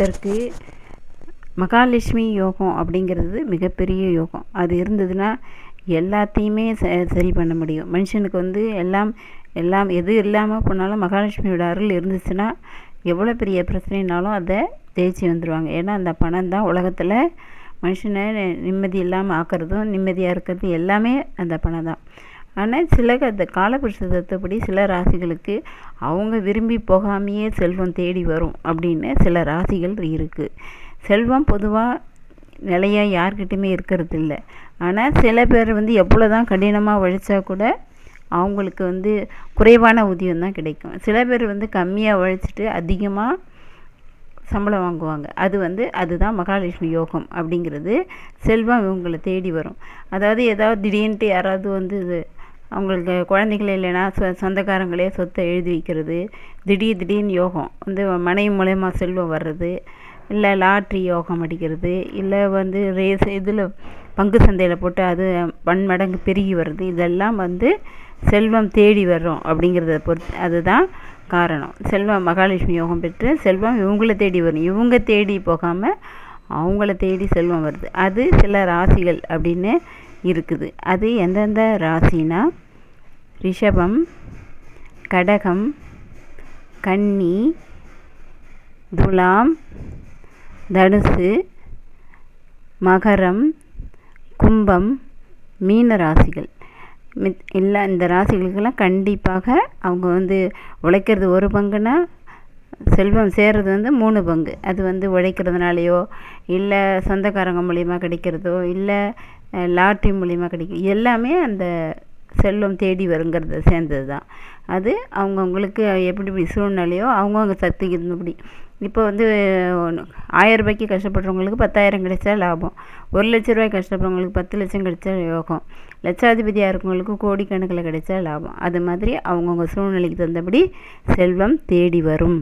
ஒருத்தருக்கு மகாலட்சுமி யோகம் அப்படிங்கிறது மிகப்பெரிய யோகம். அது இருந்ததுன்னா எல்லாத்தையுமே ச சரி பண்ண முடியும். மனுஷனுக்கு வந்து எல்லாம் எல்லாம் எது இல்லாமல் போனாலும் மகாலட்சுமியோட அருள் இருந்துச்சுன்னா எவ்வளோ பெரிய பிரச்சனைனாலும் அதை ஜெயிச்சு வந்துடுவாங்க ஏன்னா அந்த பணம் தான் உலகத்தில் மனுஷனை நிம்மதி இல்லாமல் ஆக்கிறதும் நிம்மதியாக இருக்கிறது எல்லாமே அந்த பணம் தான். ஆனால் சில அந்த காலபுருஷ தத்துவப்படி சில ராசிகளுக்கு அவங்க விரும்பி போகாமையே செல்வம் தேடி வரும் அப்படின்னு சில ராசிகள் இருக்குது செல்வம் பொதுவாக நிலையாக யார்கிட்டையுமே இருக்கிறது இல்லை ஆனால் சில பேர் வந்து எவ்வளோ தான் கடினமாக உழைச்சா கூட அவங்களுக்கு வந்து குறைவான ஊதியம் தான் கிடைக்கும். சில பேர் வந்து கம்மியாக உழைச்சிட்டு அதிகமாக சம்பளம் வாங்குவாங்க. அது வந்து அதுதான் மகாலட்சுமி யோகம் அப்படிங்கிறது செல்வம் இவங்களை தேடி வரும். அதாவது ஏதாவது திடீர்னுட்டு யாராவது வந்து இது அவங்களுக்கு குழந்தைகள் இல்லைன்னா சொ சொந்தக்காரங்களே சொத்தை எழுதி வைக்கிறது. திடீர் திடீர்னு யோகம். வந்து மனைவி மூலயமா செல்வம் வர்றது. இல்லை லாட்ரி யோகம் அடிக்கிறது. இல்லை வந்து ரேஸ் இதில் பங்கு சந்தையில் போட்டு அது பன்மடங்கு பெருகி வருது. இதெல்லாம் வந்து செல்வம் தேடி வர்றோம் அப்படிங்கிறத பொறுத்து அதுதான் காரணம். செல்வம் மகாலட்சுமி யோகம் பெற்று செல்வம் இவங்கள தேடி வரும். இவங்க தேடி போகாமல் அவங்கள தேடி செல்வம் வருது. அது சில ராசிகள் அப்படின்னு இருக்குது. அது எந்தெந்த ராசினா? ரிஷபம் கடகம் கன்னி துலாம் தனுசு மகரம் கும்பம் மீன ராசிகள். மித் எல்லா இந்த ராசிகளுக்கெல்லாம் கண்டிப்பாக அவங்க வந்து உழைக்கிறது ஒரு பங்குனா செல்வம் சேர்றது வந்து மூணு பங்கு. அது வந்து உழைக்கிறதுனாலையோ இல்லை சொந்தக்காரங்க மூலிமா கிடைக்கிறதோ இல்லை லாட்ரி மூலிமா கிடைக்கும். எல்லாமே அந்த செல்வம் தேடி வருங்கிறத சேர்ந்தது தான். அது அவங்கவுங்களுக்கு எப்படி எப்படி சூழ்நிலையோ அவங்கவுங்க சக்திக்கு இருந்தபடி இப்போ வந்து ஆயிரம் ரூபாய்க்கு கஷ்டப்படுறவங்களுக்கு பத்தாயிரம் கிடைச்சா லாபம். ஒரு லட்ச ரூபாய்க்கு கஷ்டப்படுறவங்களுக்கு பத்து லட்சம் கிடைச்சா யோகம். லட்சாதிபதியாக இருக்கவங்களுக்கு கோடிக்கணக்கில் கிடைச்சா லாபம். அது மாதிரி அவங்கவுங்க சூழ்நிலைக்கு தகுந்தபடி செல்வம் தேடி வரும்.